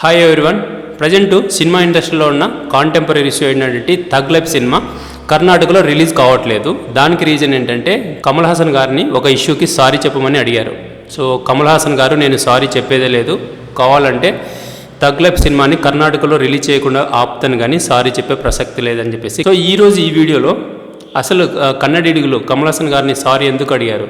Hi everyone present cinema ఇండస్ట్రీలో ఉన్న contemporary issue అయినటువంటి థగ్ లైఫ్ సినిమా కర్ణాటకలో రిలీజ్ కావట్లేదు. దానికి రీజన్ ఏంటంటే కమల్ హాసన్ గారిని ఒక ఇష్యూకి సారీ చెప్పమని అడిగారు. సో కమల్ హాసన్ గారు నేను సారీ చెప్పేదే లేదు. కావాలంటే థగ్ లైఫ్ సినిమాని కర్ణాటకలో రిలీజ్ చేయకుండా ఆపుతాను కానీ సారీ చెప్పే ప్రసక్తి లేదని చెప్పేసి. సో ఈరోజు ఈ వీడియోలో అసలు కన్నడిడుగులు కమలాసన్ గారిని సారీ ఎందుకు అడిగారు?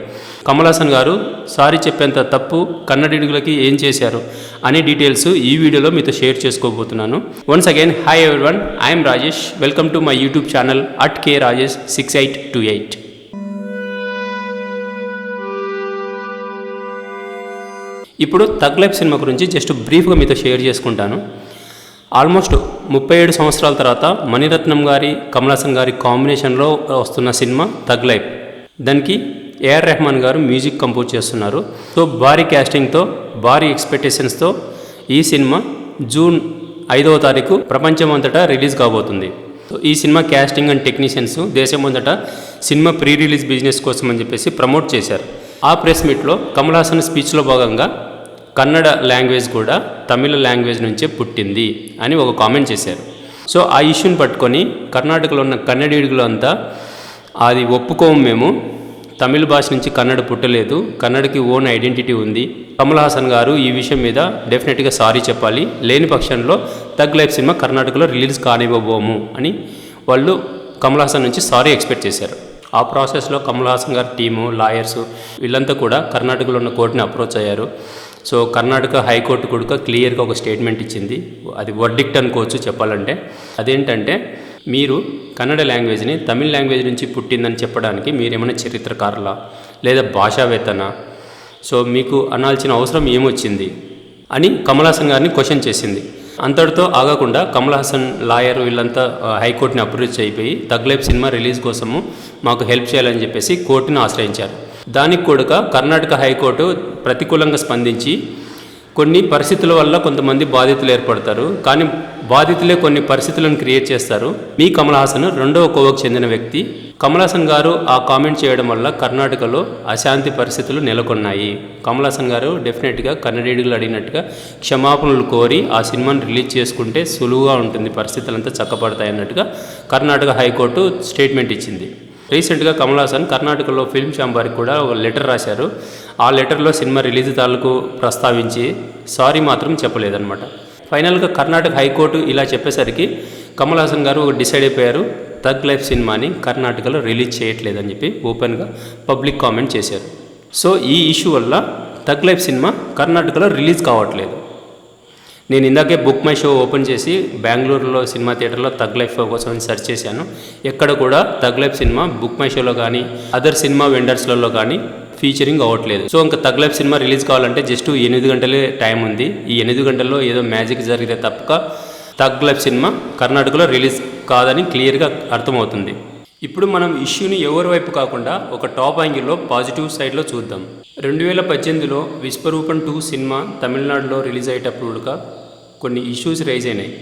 కమలాసన్ గారు సారీ చెప్పేంత తప్పు కన్నడిడుగులకి ఏం చేశారు అనే డీటెయిల్స్ ఈ వీడియోలో మీతో షేర్ చేసుకోబోతున్నాను. Once again hi everyone I'm Rajesh welcome to my YouTube channel at K Rajesh six eight two eight ఇప్పుడు తగ్లైఫ్ సినిమా గురించి జస్ట్ బ్రీఫ్గా మీతో షేర్ చేసుకుంటాను. ఆల్మోస్ట్ ముప్పై ఏడు సంవత్సరాల తర్వాత మణిరత్నం గారి కమలాసన్ గారి కాంబినేషన్లో వస్తున్న సినిమా తగ్ లైఫ్. దానికి ఏఆర్ రెహమాన్ గారు మ్యూజిక్ కంపోజ్ చేస్తున్నారు. సో భారీ క్యాస్టింగ్తో భారీ ఎక్స్పెక్టేషన్స్తో ఈ సినిమా జూన్ ఐదవ తారీఖు ప్రపంచమంతటా రిలీజ్ కాబోతుంది. సో ఈ సినిమా క్యాస్టింగ్ అండ్ టెక్నీషియన్స్ దేశమంతటా సినిమా ప్రీ రిలీజ్ బిజినెస్ కోసం అని చెప్పేసి ప్రమోట్ చేశారు. ఆ ప్రెస్ మీట్లో కమల్ హాసన్ స్పీచ్లో భాగంగా కన్నడ లాంగ్వేజ్ కూడా తమిళ లాంగ్వేజ్ నుంచే పుట్టింది అని ఒక కామెంట్ చేశారు. సో ఆ ఇష్యూని పట్టుకొని కర్ణాటకలో ఉన్న కన్నడీడుగులు అంతా అది ఒప్పుకోము మేము. తమిళ భాష నుంచి కన్నడ పుట్టలేదు. కన్నడకి ఓన్ ఐడెంటిటీ ఉంది. కమల్ హాసన్ గారు ఈ విషయం మీద డెఫినెట్గా సారీ చెప్పాలి. లేని పక్షంలో తగ్ లైఫ్ సినిమా కర్ణాటకలో రిలీజ్ కానివ్వబోము అని వాళ్ళు కమల్ హాసన్ నుంచి సారీ ఎక్స్పెక్ట్ చేశారు. ఆ ప్రాసెస్లో కమల్ హాసన్ గారి టీము లాయర్స్ వీళ్ళంతా కూడా కర్ణాటకలో ఉన్న కోర్టుని అప్రోచ్ అయ్యారు. సో కర్ణాటక హైకోర్టు కూడా క్లియర్గా ఒక స్టేట్మెంట్ ఇచ్చింది. అది వర్డిక్ట్ అనుకోవచ్చు చెప్పాలంటే. అదేంటంటే మీరు కన్నడ లాంగ్వేజ్ని తమిళ్ లాంగ్వేజ్ నుంచి పుట్టిందని చెప్పడానికి మీరేమైనా చరిత్రకారుల? లేదా భాషావేత్తనా? సో మీకు అనాల్సిన అవసరం ఏమొచ్చింది? అని కమల్ హాసన్ గారిని క్వశ్చన్ చేసింది. అంతటితో ఆగకుండా కమల్ హాసన్ లాయర్ వీళ్ళంతా హైకోర్టుని అప్రోచ్ అయిపోయి తగ్లేబ్ సినిమా రిలీజ్ కోసము మాకు హెల్ప్ చేయాలని చెప్పేసి కోర్టును ఆశ్రయించారు. దానికి కూడా కర్ణాటక హైకోర్టు ప్రతికూలంగా స్పందించి కొన్ని పరిస్థితుల వల్ల కొంతమంది బాధితులు ఏర్పడతారు. కానీ బాధితులే కొన్ని పరిస్థితులను క్రియేట్ చేస్తారు. మీ కమల్ హాసన్ రెండవ కోవకు చెందిన వ్యక్తి. కమల్ హాసన్ గారు ఆ కామెంట్ చేయడం వల్ల కర్ణాటకలో అశాంతి పరిస్థితులు నెలకొన్నాయి. కమల్ హాసన్ గారు డెఫినెట్గా కన్నడీడుగులు అడిగినట్టుగా క్షమాపణలు కోరి ఆ సినిమాను రిలీజ్ చేసుకుంటే సులువుగా ఉంటుంది. పరిస్థితులంతా చక్కబడతాయి అన్నట్టుగా కర్ణాటక హైకోర్టు స్టేట్మెంట్ ఇచ్చింది. రీసెంట్గా కమల్ హాసన్ కర్ణాటకలో ఫిల్మ్ ఛాంబర్కి కూడా ఒక లెటర్ రాశారు. ఆ లెటర్లో సినిమా రిలీజ్ తాలూకు ప్రస్తావించి సారీ మాత్రం చెప్పలేదన్నమాట. ఫైనల్గా కర్ణాటక హైకోర్టు ఇలా చెప్పేసరికి కమల్ హాసన్ గారు ఒక డిసైడ్ అయిపోయారు. తగ్ లైఫ్ సినిమాని కర్ణాటకలో రిలీజ్ చేయట్లేదని చెప్పి ఓపెన్గా పబ్లిక్ కామెంట్ చేశారు. సో ఈ ఇష్యూ వల్ల థగ్ లైఫ్ సినిమా కర్ణాటకలో రిలీజ్ కావట్లేదు. నేను ఇందాకే బుక్ మై షో ఓపెన్ చేసి బెంగళూరులో సినిమా థియేటర్లో తగ్ లైఫ్ కోసం సెర్చ్ చేశాను. ఎక్కడ కూడా తగ్ లైఫ్ సినిమా బుక్ మై షోలో కానీ అదర్ సినిమా వెండర్స్లలో కానీ ఫీచరింగ్ అవ్వట్లేదు. సో ఇంకా తగ్లైఫ్ సినిమా రిలీజ్ కావాలంటే జస్ట్ ఎనిమిది గంటలే టైం ఉంది. ఈ ఎనిమిది గంటల్లో ఏదో మ్యాజిక్ జరిగితే తప్పక తగ్ లైఫ్ సినిమా కర్ణాటకలో రిలీజ్ కాదని క్లియర్గా అర్థమవుతుంది. ఇప్పుడు మనం ఇష్యూని ఎవరి వైపు కాకుండా ఒక టాప్ యాంగిల్లో పాజిటివ్ సైడ్లో చూద్దాం. రెండు వేల పద్దెనిమిదిలో విశ్వరూపం టూ సినిమా తమిళనాడులో రిలీజ్ అయ్యేటప్పుడుగా కొన్ని ఇష్యూస్ రైజ్ అయినాయి.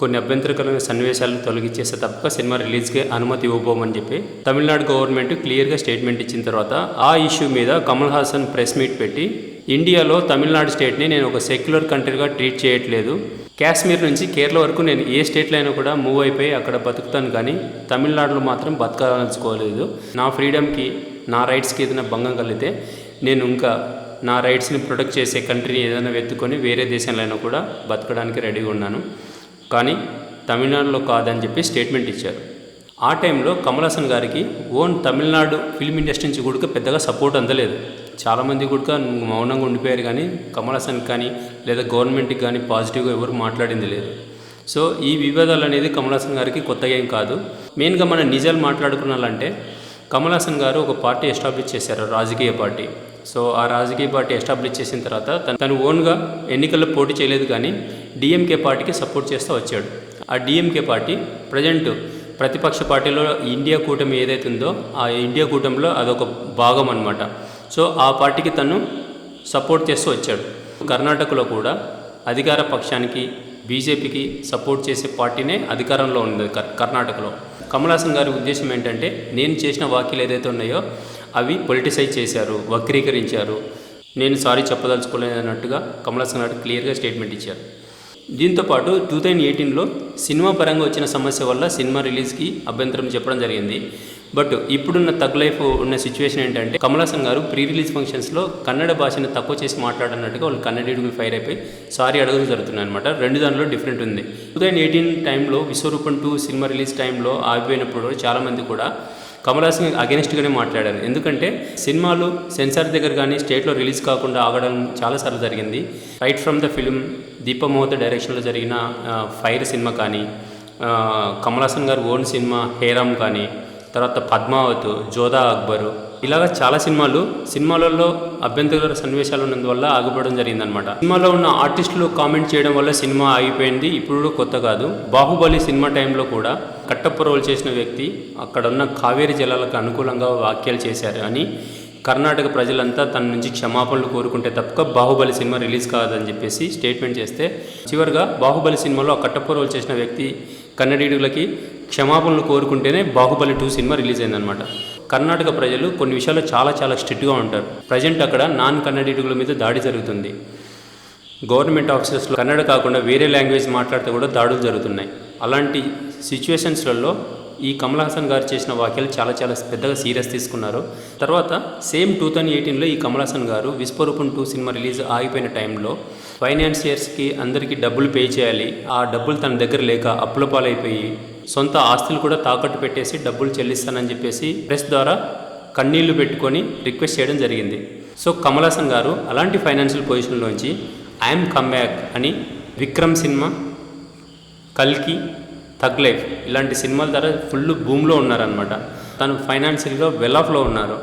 కొన్ని అభ్యంతరకరమైన సన్నివేశాలను తొలగించేస్తే తప్ప సినిమా రిలీజ్కి అనుమతి ఇవ్వబోమని చెప్పి తమిళనాడు గవర్నమెంట్ క్లియర్గా స్టేట్మెంట్ ఇచ్చిన తర్వాత ఆ ఇష్యూ మీద కమల్ హాసన్ ప్రెస్ మీట్ పెట్టి ఇండియాలో తమిళనాడు స్టేట్ని నేను ఒక సెక్యులర్ కంట్రీగా ట్రీట్ చేయట్లేదు. కాశ్మీర్ నుంచి కేరళ వరకు నేను ఏ స్టేట్లో అయినా కూడా మూవ్ అయిపోయి అక్కడ బతుకుతాను కానీ తమిళనాడులో మాత్రం బతకాలనుకోలేదు. నా ఫ్రీడమ్కి నా రైట్స్కి ఏదైనా భంగం కలిగితే నేను ఇంకా నా రైట్స్ని ప్రొటెక్ట్ చేసే కంట్రీని ఏదైనా వెతుక్కొని వేరే దేశంలో అయినా కూడా బతకడానికి రెడీగా ఉన్నాను. కానీ తమిళనాడులో కాదని చెప్పి స్టేట్మెంట్ ఇచ్చారు. ఆ టైంలో కమల్ హాసన్ గారికి ఓన్ తమిళనాడు ఫిల్మ్ ఇండస్ట్రీ నుంచి కూడా పెద్దగా సపోర్ట్ అందలేదు. చాలామంది కూడా మౌనంగా ఉండిపోయారు కానీ కమల్ హాసన్ కానీ లేదా గవర్నమెంట్కి కానీ పాజిటివ్గా ఎవరు మాట్లాడింది లేదు. సో ఈ వివాదాలు అనేది కమల్ హాసన్ గారికి కొత్తగా ఏం కాదు. మెయిన్గా మనం నిజాలు మాట్లాడుకున్నాలంటే కమల్ హాసన్ గారు ఒక పార్టీ ఎస్టాబ్లిష్ చేశారు రాజకీయ పార్టీ. సో ఆ రాజకీయ పార్టీ ఎస్టాబ్లిష్ చేసిన తర్వాత తను తను ఓన్గా ఎన్నికల్లో పోటీ చేయలేదు కానీ డిఎంకే పార్టీకి సపోర్ట్ చేస్తూ వచ్చాడు. ఆ డిఎంకే పార్టీ ప్రజెంట్ ప్రతిపక్ష పార్టీలో ఇండియా కూటమి ఏదైతే ఉందో ఆ ఇండియా కూటమిలో అదొక భాగం అనమాట సో ఆ పార్టీకి తను సపోర్ట్ చేస్తూ వచ్చాడు. కర్ణాటకలో కూడా అధికార పక్షానికి బీజేపీకి సపోర్ట్ చేసే పార్టీనే అధికారంలో ఉంది కర్ణాటకలో. కమలాసన్ గారి ఉద్దేశం ఏంటంటే నేను చేసిన వ్యాఖ్యలు ఏదైతే ఉన్నాయో అవి పొలిటిసైజ్ చేశారు వక్రీకరించారు. నేను సారీ చెప్పదలుచుకోలేదు అన్నట్టుగా కమల్ గారు క్లియర్గా స్టేట్మెంట్ ఇచ్చారు. దీంతో పాటు టూ థౌజండ్ ఎయిటీన్లో సినిమా పరంగా వచ్చిన సమస్య వల్ల సినిమా రిలీజ్కి అభ్యంతరం చెప్పడం జరిగింది. బట్ ఇప్పుడున్న తగ్ లైఫ్ ఉన్న సిచ్యువేషన్ ఏంటంటే కమలాసన్ గారు ప్రీ రిలీజ్ ఫంక్షన్స్లో కన్నడ భాషను తక్కువ చేసి మాట్లాడన్నట్టుగా వాళ్ళు కన్నడీడుగులు ఫైర్ అయిపోయి సారీ అడగడం జరుగుతున్నాయి అనమాట రెండు దాంట్లో డిఫరెంట్ ఉంది. టూ థౌజండ్ ఎయిటీన్ టైంలో విశ్వరూపం టూ సినిమా రిలీజ్ టైంలో ఆగిపోయినప్పుడు చాలామంది కూడా కమలాసన్ అగెనిస్ట్గానే మాట్లాడారు. ఎందుకంటే సినిమాలు సెన్సార్ దగ్గర కానీ స్టేట్లో రిలీజ్ కాకుండా ఆగడం చాలాసార్లు జరిగింది. రైట్ ఫ్రమ్ ద ఫిలిం దీపమోహత డైరెక్షన్లో జరిగిన ఫైర్ సినిమా కానీ కమలాసన్ గారు ఓన్ సినిమా హేరామ్ కానీ తర్వాత పద్మావత్ జోధా అక్బరు ఇలాగ చాలా సినిమాలు సినిమాలలో అభ్యంతర సన్నివేశాలు ఉన్నందువల్ల ఆగిపోవడం జరిగిందనమాట సినిమాలో ఉన్న ఆర్టిస్టులు కామెంట్ చేయడం వల్ల సినిమా ఆగిపోయింది ఇప్పుడు కొత్త కాదు. బాహుబలి సినిమా టైంలో కూడా కట్టప్ప రోల్ చేసిన వ్యక్తి అక్కడ ఉన్న కావేరీ జలాలకు అనుకూలంగా వ్యాఖ్యలు చేశారు. అని కర్ణాటక ప్రజలంతా తన నుంచి క్షమాపణలు కోరుకుంటే తప్పక బాహుబలి సినిమా రిలీజ్ కాదని చెప్పేసి స్టేట్మెంట్ చేస్తే చివరిగా బాహుబలి సినిమాలో ఆ కట్టప్ప రోల్ చేసిన వ్యక్తి కన్నడీయులకి క్షమాపణలు కోరుకుంటేనే బాహుబలి టూ సినిమా రిలీజ్ అయిందనమాట కర్ణాటక ప్రజలు కొన్ని విషయాల్లో చాలా చాలా స్ట్రిక్ట్గా ఉంటారు. ప్రజెంట్ అక్కడ నాన్ కన్నడీటుల మీద దాడి జరుగుతుంది. గవర్నమెంట్ ఆఫీసెస్లో కన్నడ కాకుండా వేరే లాంగ్వేజ్ మాట్లాడితే కూడా దాడులు జరుగుతున్నాయి. అలాంటి సిచ్యువేషన్స్లలో ఈ కమల్ హాసన్ గారు చేసిన వ్యాఖ్యలు చాలా చాలా పెద్దగా సీరియస్ తీసుకున్నారు. తర్వాత సేమ్ టూ థౌజండ్ ఎయిటీన్లో ఈ కమల్ హాసన్ గారు విశ్వరూపం టూ సినిమా రిలీజ్ ఆగిపోయిన టైంలో ఫైనాన్షియర్స్కి అందరికీ డబ్బులు పే చేయాలి. ఆ డబ్బులు తన దగ్గర లేక అప్పుల పాలైపోయి సొంత ఆస్తులు కూడా తాకట్టు పెట్టేసి డబ్బులు చెల్లిస్తానని చెప్పేసి ప్రెస్ ద్వారా కన్నీళ్ళు పెట్టుకొని రిక్వెస్ట్ చేయడం జరిగింది. సో కమలాసన్ గారు అలాంటి ఫైనాన్షియల్ పొజిషన్లోంచి ఐఎమ్ కమ్ బ్యాక్ అని విక్రమ్ సినిమా కల్కి తగ్లైఫ్ ఇలాంటి సినిమాల ద్వారా ఫుల్ భూమిలో ఉన్నారనమాట తను ఫైనాన్షియల్గా వెల్ ఆఫ్లో ఉన్నారు.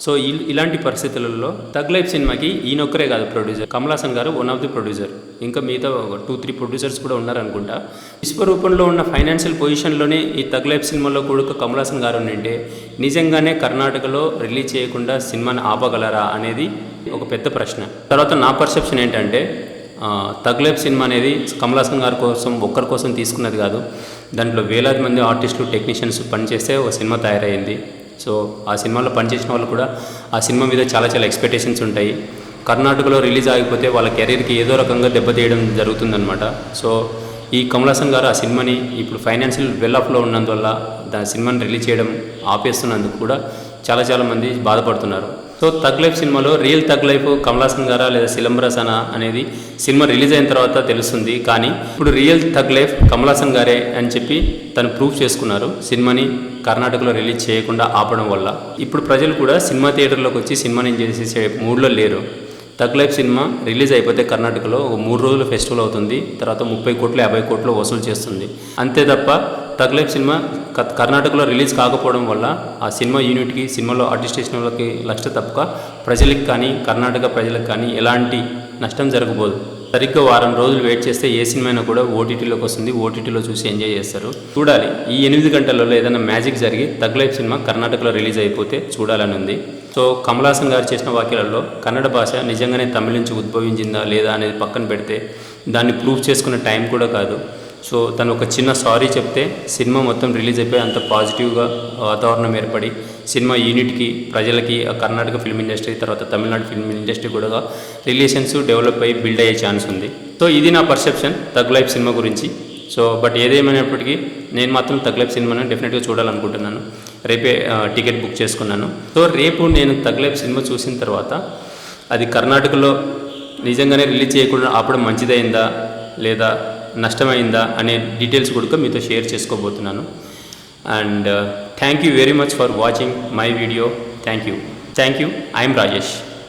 సో ఇలాంటి పరిస్థితులలో తగ్ లైఫ్ సినిమాకి ఈయనొక్కరే కాదు ప్రొడ్యూసర్. కమలాసన్ గారు వన్ ఆఫ్ ది ప్రొడ్యూసర్. ఇంకా మిగతా ఒక టూ త్రీ ప్రొడ్యూసర్స్ కూడా ఉన్నారనుకుంటా. విశ్వరూపంలో ఉన్న ఫైనాన్షియల్ పొజిషన్లోనే ఈ తగ్ లైఫ్ సినిమాలో కూడా కమలాసన్ గారు ఉండింటే నిజంగానే కర్ణాటకలో రిలీజ్ చేయకుండా సినిమాని ఆపగలరా అనేది ఒక పెద్ద ప్రశ్న. తర్వాత నా పర్సెప్షన్ ఏంటంటే ఆ, తగ్లేబ్ సినిమా అనేది కమలాసన్ గారి కోసం ఒక్కరి కోసం తీసుకున్నది కాదు. దాంట్లో వేలాది మంది ఆర్టిస్టులు టెక్నీషియన్స్ పనిచేస్తే ఒక సినిమా తయారైంది. సో ఆ సినిమాలో పనిచేసిన వాళ్ళు కూడా ఆ సినిమా మీద చాలా చాలా ఎక్స్పెక్టేషన్స్ ఉంటాయి. కర్ణాటకలో రిలీజ్ ఆగిపోతే వాళ్ళ కెరీర్కి ఏదో రకంగా దెబ్బతీయడం జరుగుతుందన్నమాట. సో ఈ కమలాసన్ గారు ఆ సినిమాని ఇప్పుడు ఫైనాన్షియల్ వెల్ ఆఫ్లో ఉన్నందువల్ల దాని సినిమాని రిలీజ్ చేయడం ఆపేస్తున్నందుకు కూడా చాలా చాలా మంది బాధపడుతున్నారు. సో తగ్ లైఫ్ సినిమాలో రియల్ తగ్ లైఫ్ కమలాసన్ గారా లేదా సిలంబరసనా అనేది సినిమా రిలీజ్ అయిన తర్వాత తెలుస్తుంది. కానీ ఇప్పుడు రియల్ తగ్ లైఫ్ కమలాసన్ గారే అని చెప్పి తను ప్రూవ్ చేసుకున్నారు. సినిమాని కర్ణాటకలో రిలీజ్ చేయకుండా ఆపడం వల్ల. ఇప్పుడు ప్రజలు కూడా సినిమా థియేటర్లోకి వచ్చి సినిమాని చేసే మూడ్లో లేరు. తగ్ లైఫ్ సినిమా రిలీజ్ అయిపోతే కర్ణాటకలో ఒక మూడు రోజులు ఫెస్టివల్ అవుతుంది. తర్వాత ముప్పై కోట్లు యాభై కోట్లు వసూలు చేస్తుంది. అంతే తప్ప తగ్లేబ్ సినిమా క- కర్ణాటకలో రిలీజ్ కాకపోవడం వల్ల ఆ సినిమా యూనిట్కి సినిమాలో ఆర్టిస్ట్ లక్ష తప్పక ప్రజలకు కానీ కర్ణాటక ప్రజలకు కానీ ఎలాంటి నష్టం జరగబోదు. సరిగ్గా వారం రోజులు వెయిట్ చేస్తే ఏ సినిమా కూడా ఓటీటీలోకి వస్తుంది. ఓటీటీలో చూసి ఎంజాయ్ చేస్తారు. చూడాలి. ఈ ఎనిమిది గంటలలో ఏదైనా మ్యాజిక్ జరిగి తగ్లైఫ్ సినిమా కర్ణాటకలో రిలీజ్ అయిపోతే చూడాలని ఉంది. సో కమలాసన్ గారు చేసిన వాక్యాలలో కన్నడ భాష నిజంగానే తమిళ నుంచి ఉద్భవించిందా లేదా అనేది పక్కన పెడితే దాన్ని ప్రూవ్ చేసుకునే టైం కూడా కాదు. సో తను ఒక చిన్న సారీ చెప్తే సినిమా మొత్తం రిలీజ్ అయిపోయి అంత పాజిటివ్గా వాతావరణం ఏర్పడి సినిమా యూనిట్కి ప్రజలకి కర్ణాటక ఫిల్మ్ ఇండస్ట్రీ తర్వాత తమిళనాడు ఫిల్మ్ ఇండస్ట్రీ కూడా రిలేషన్స్ డెవలప్ అయ్యి బిల్డ్ అయ్యే ఛాన్స్ ఉంది. సో ఇది నా పర్సెప్షన్ తగ్ లైఫ్ సినిమా గురించి. సో బట్ ఏదేమైనప్పటికీ నేను మాత్రం తగ్లైఫ్ సినిమాను డెఫినెట్గా చూడాలనుకుంటున్నాను. రేపే టికెట్ బుక్ చేసుకున్నాను. సో రేపు నేను తగ్లైఫ్ సినిమా చూసిన తర్వాత అది కర్ణాటకలో నిజంగానే రిలీజ్ చేయకుండా ఆపడం మంచిదైందా లేదా నష్టమైందా అనే డీటెయిల్స్ కూడా మీతో షేర్ చేసుకోబోతున్నాను. And thank you very much for watching my video thank you thank you I'm Rajesh